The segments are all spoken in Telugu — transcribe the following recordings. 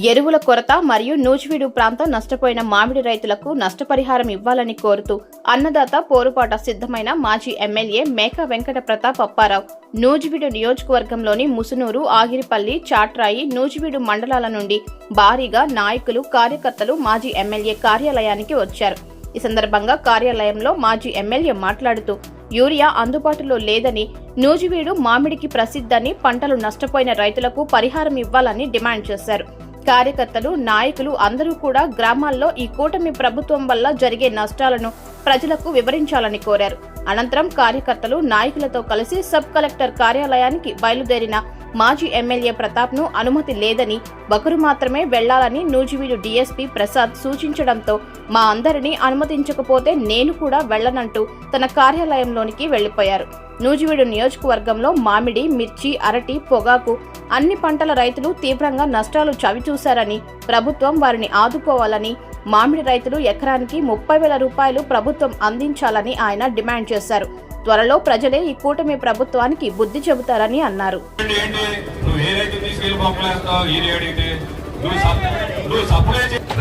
ఎరువుల కొరత మరియు నూజివీడు ప్రాంతం నష్టపోయిన మామిడి రైతులకు నష్టపరిహారం ఇవ్వాలని కోరుతూ అన్నదాత పోరుపాట సిద్ధమైన మాజీ ఎమ్మెల్యే మేక వెంకట ప్రతాప్ అప్పారావు. నూజివీడు నియోజకవర్గంలోని ముసునూరు ఆగిరిపల్లి చాట్రాయి నూజివీడు మండలాల నుండి భారీగా నాయకులు కార్యకర్తలు మాజీ ఎమ్మెల్యే కార్యాలయానికి వచ్చారు. ఈ సందర్భంగా కార్యాలయంలో మాజీ ఎమ్మెల్యే మాట్లాడుతూ యూరియా అందుబాటులో లేదని నూజివీడు మామిడికి ప్రసిద్ధని పంటలు నష్టపోయిన రైతులకు పరిహారం ఇవ్వాలని డిమాండ్ చేశారు. కార్యకర్తలు నాయకులు అందరూ కూడా గ్రామాల్లో ఈ కూటమి ప్రభుత్వం వల్ల జరిగే నష్టాలను ప్రజలకు వివరించాలని కోరారు. అనంతరం కార్యకర్తలు నాయకులతో కలిసి సబ్ కలెక్టర్ కార్యాలయానికి బయలుదేరిన మాజీ ఎమ్మెల్యే ప్రతాప్ను అనుమతి లేదని ఒకరు మాత్రమే వెళ్ళాలని నూజివీడు డీఎస్పీ ప్రసాద్ సూచించడంతో మా అందరినీ అనుమతించకపోతే నేను కూడా వెళ్ళనంటూ తన కార్యాలయంలోనికి వెళ్ళిపోయారు నూజివీడు నియోజకవర్గంలో మామిడి మిర్చి అరటి పొగాకు అన్ని పంటల రైతులు తీవ్రంగా నష్టాలు చవిచూశారని ప్రభుత్వం వారిని ఆదుకోవాలని మామిడి రైతులు ఎకరానికి ముప్పై వేల రూపాయలు ప్రభుత్వం అందించాలని ఆయన డిమాండ్ చేశారు. త్వరలో ప్రజలే ఈ కూటమి ప్రభుత్వానికి బుద్ధి చెబుతారని అన్నారు.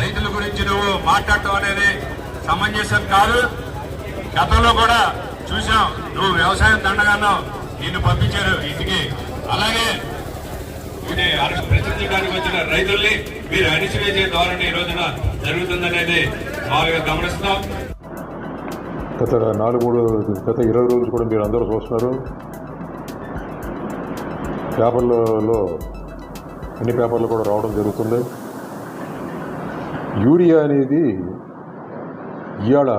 రైతుల గురించి నువ్వు మాట్లాడటం అనేది సమంజసం కాదు. గతంలో కూడా చూసాం నువ్వు వ్యవసాయం దండగానో నిన్ను పంపించారు ఇంటికి. అలాగే ఇది ప్రశ్నించడానికి వచ్చిన రైతుల్ని మీరు అణిచివేసే ధోరణి ఈ రోజున జరుగుతుందనేది మామూలుగా గమనిస్తున్నాం. గత నాలుగు మూడు గత ఇరవై రోజులు కూడా మీరు అందరూ చూస్తున్నారు. పేపర్లలో అన్ని పేపర్లు కూడా రావడం జరుగుతుంది. యూరియా అనేది ఇవాళ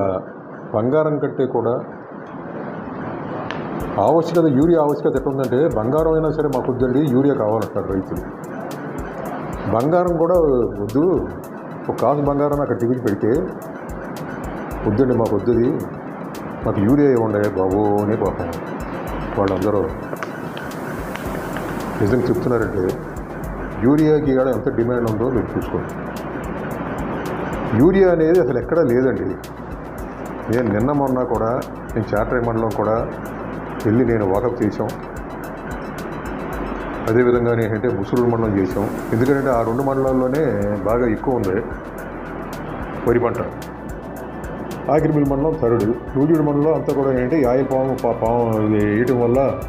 బంగారం కంటే కూడా ఆవశ్యకత యూరియా ఆవశ్యకత ఎట్లుందంటే బంగారం అయినా సరే మాకు వద్దండి యూరియా కావాలంటారు రైతులు. బంగారం కూడా వద్దు. ఒక కాసు బంగారం అక్కడ దిగుచి పెడితే వద్దండి మాకు వద్దుది. మాకు యూరియా ఇవ్వండి బాబు అని పాపం వాళ్ళందరూ నిజంగా చెప్తున్నారంటే యూరియాకి ఇక్కడ ఎంత డిమాండ్ ఉందో మీరు చూసుకోండి. యూరియా అనేది అసలు ఎక్కడా లేదండి. నేను నిన్న మొన్న కూడా నేను చాటరీ మండలం కూడా వెళ్ళి నేను వాకప్ చేశాం. అదేవిధంగా ఏంటంటే ముసురు మండలం చేసాం ఎందుకంటే ఆ రెండు మండలాల్లోనే బాగా ఎక్కువ ఉంది వరి పంట. ఆగిరిమిల్ మండలం థర్డ్. నూజివీడు మండలం అంతా కూడా ఏంటంటే యాయ పాము పా- పాము ఇది వేయటం వల్ల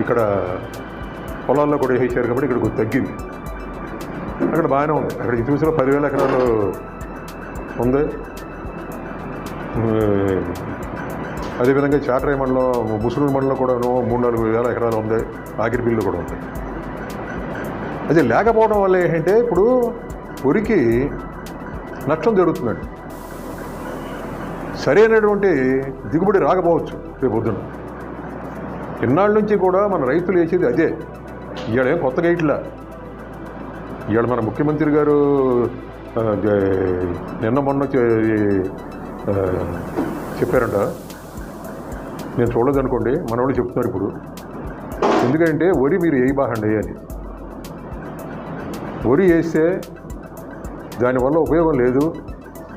ఇక్కడ పొలాల్లో కూడా వేసారు కాబట్టి ఇక్కడ తగ్గింది. అక్కడ బాగానే ఉంది. అక్కడ చూసిన పదివేల ఎకరాలు ఉంది. అదేవిధంగా చాటరాయి మండలం ముసలూరు మండలం కూడా మూడు నాలుగు వేల ఎకరాలు ఉంది. ఆగిరిపిల్లు కూడా ఉంది. అది లేకపోవడం వల్ల ఏంటంటే ఇప్పుడు ఉరికి నష్టం జరుగుతుందండి. సరైనటువంటి దిగుబడి రాకపోవచ్చు రేపు పొద్దున. ఇన్నాళ్ళ నుంచి కూడా మన రైతులు వేసేది అదే. ఇవాళ ఏం కొత్తగా ఇట్లా ఇవాళ మన ముఖ్యమంత్రి గారు నిన్న మొన్న చెప్పారంట. నేను చూడదనుకోండి అనుకోండి మనవాళ్ళు చెప్తున్నారు ఇప్పుడు. ఎందుకంటే వరి మీరు ఏ బాగండి అని. వరి వేస్తే దానివల్ల ఉపయోగం లేదు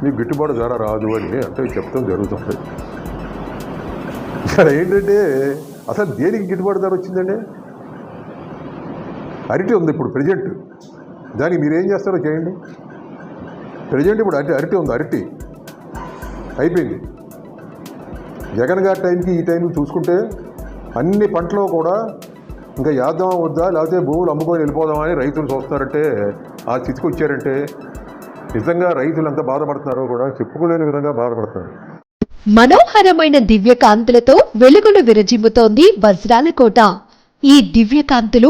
మీకు గిట్టుబాటు ధర రాదు అని అంటే చెప్తాం జరుగుతుంది. ఇక్కడ ఏంటంటే అసలు దేనికి గిట్టుబాటు ధర వచ్చిందండి? అరటి ఉంది ఇప్పుడు ప్రజెంట్. దానికి మీరు ఏం చేస్తారో చేయండి. ప్రజెంట్ ఇప్పుడు అరటి అరటి ఉంది అరటి. అయిపోయింది. జగన్ గారి టైంకి ఈ టైం చూసుకుంటే అన్ని పంటలు కూడా ఇంకా యాద్దామా వద్దా లేకపోతే భూములు అమ్ముకొని వెళ్ళిపోదామా అని రైతులు చూస్తున్నారంటే ఆ స్థితికి వచ్చారంటే నిజంగా రైతులు ఎంత బాధపడుతున్నారో కూడా చెప్పుకోలేని విధంగా బాధపడుతున్నారు. మనోహరమైన దివ్యకాంతులతో వెలుగులు విరజిమ్ముతోంది వజ్రాల కోట. ఈ దివ్యకాంతులు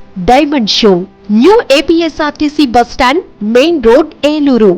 Diamond show new APSRTC bus stand main road Eluru